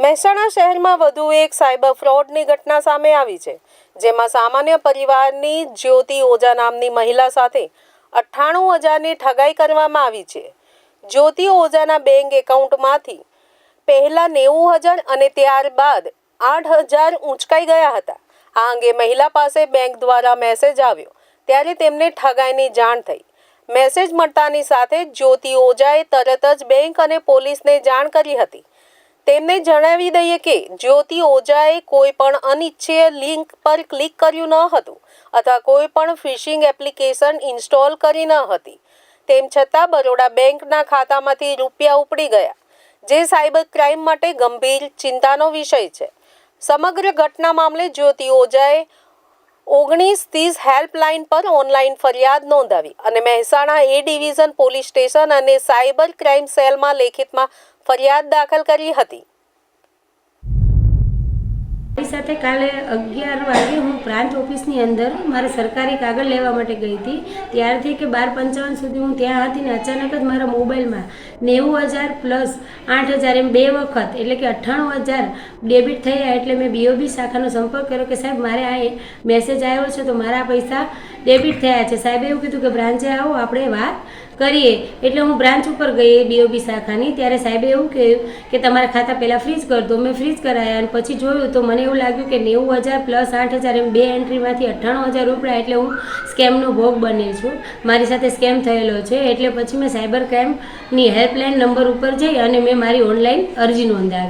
મહેસાણા શહેરમાં વધુ એક સાયબર ફ્રોડની ઘટના સામે આવી છે, જેમાં સામાન્ય પરિવારની જ્યોતિ ઓઝા નામની મહિલા સાથે અઠ્ઠાણું હજારની ઠગાઈ કરવામાં આવી છે. જ્યોતિ ઓઝાના બેંક એકાઉન્ટમાંથી પહેલાં નેવું હજાર અને ત્યારબાદ આઠ હજાર ઊંચકાઈ ગયા હતા. આ અંગે મહિલા પાસે બેંક દ્વારા મેસેજ આવ્યો, ત્યારે તેમને ઠગાઈની જાણ થઈ. મેસેજ મળતાની સાથે જ્યોતિ ઓઝાએ તરત જ બેંક અને પોલીસને જાણ કરી હતી. તેમને જણાવી દઈએ કે જ્યોતિ ઓઝાએ કોઈ પણ અનિચ્છીય લિંક પર ક્લિક કર્યું ન હતું અથવા કોઈ પણ ફિશિંગ એપ્લિકેશન ઇન્સ્ટોલ કરી ન હતી. તેમ છતાં બરોડા બેંકના ખાતામાંથી રૂપિયા ઉપડી ગયા, જે સાયબર ક્રાઇમ માટે ગંભીર ચિંતાનો વિષય છે. સમગ્ર ઘટના મામલે જ્યોતિ ઓઝાએ ઓગણીસ ત્રીસ હેલ્પલાઇન પર ઓનલાઈન ફરિયાદ નોંધાવી અને Mehsana A division police station અને સાયબર ક્રાઇમ સેલમાં લેખિતમાં ફરિયાદ દાખલ કરી હતી. મારી સાથે કાલે અગિયાર વાગે હું પ્રાંત ઓફિસની અંદર મારે સરકારી કાગળ લેવા માટે ગઈ હતી. ત્યારથી કે બાર પંચાવન સુધી હું ત્યાં હતી ને અચાનક જ મારા મોબાઈલમાં નેવું હજાર પ્લસ આઠ હજાર એમ બે વખત, એટલે કે અઠ્ઠાણું હજાર ડેબિટ થયા, એટલે મેં બીઓબી શાખાનો સંપર્ક કર્યો કે સાહેબ મારે આ મેસેજ આવ્યો છે, તો મારા પૈસા ડેબિટ થયા છે. સાહેબે એવું કીધું કે, બ્રાન્ચે આવો, આપણે વાત કરીએ. એટલે હું બ્રાન્ચ ઉપર ગઈ બીઓબી શાખાની. ત્યારે સાહેબે એવું કહ્યું કે, તમારા ખાતા પહેલાં ફ્રીઝ કરી દો. મેં ફ્રીઝ કરાયા અને પછી જોયું તો મને એવું લાગ્યું કે નેવું હજાર પ્લસ આઠ હજાર એમ બે એન્ટ્રીમાંથી અઠ્ઠાણું હજાર રૂપિયા એટલે હું સ્કેમનો ભોગ બની છું. મારી સાથે સ્કેમ થયેલો છે. એટલે પછી મેં સાયબર ક્રાઇમની હેલ્પલાઇન નંબર ઉપર જઈ અને મેં મારી ઓનલાઈન અરજી નોંધાવી.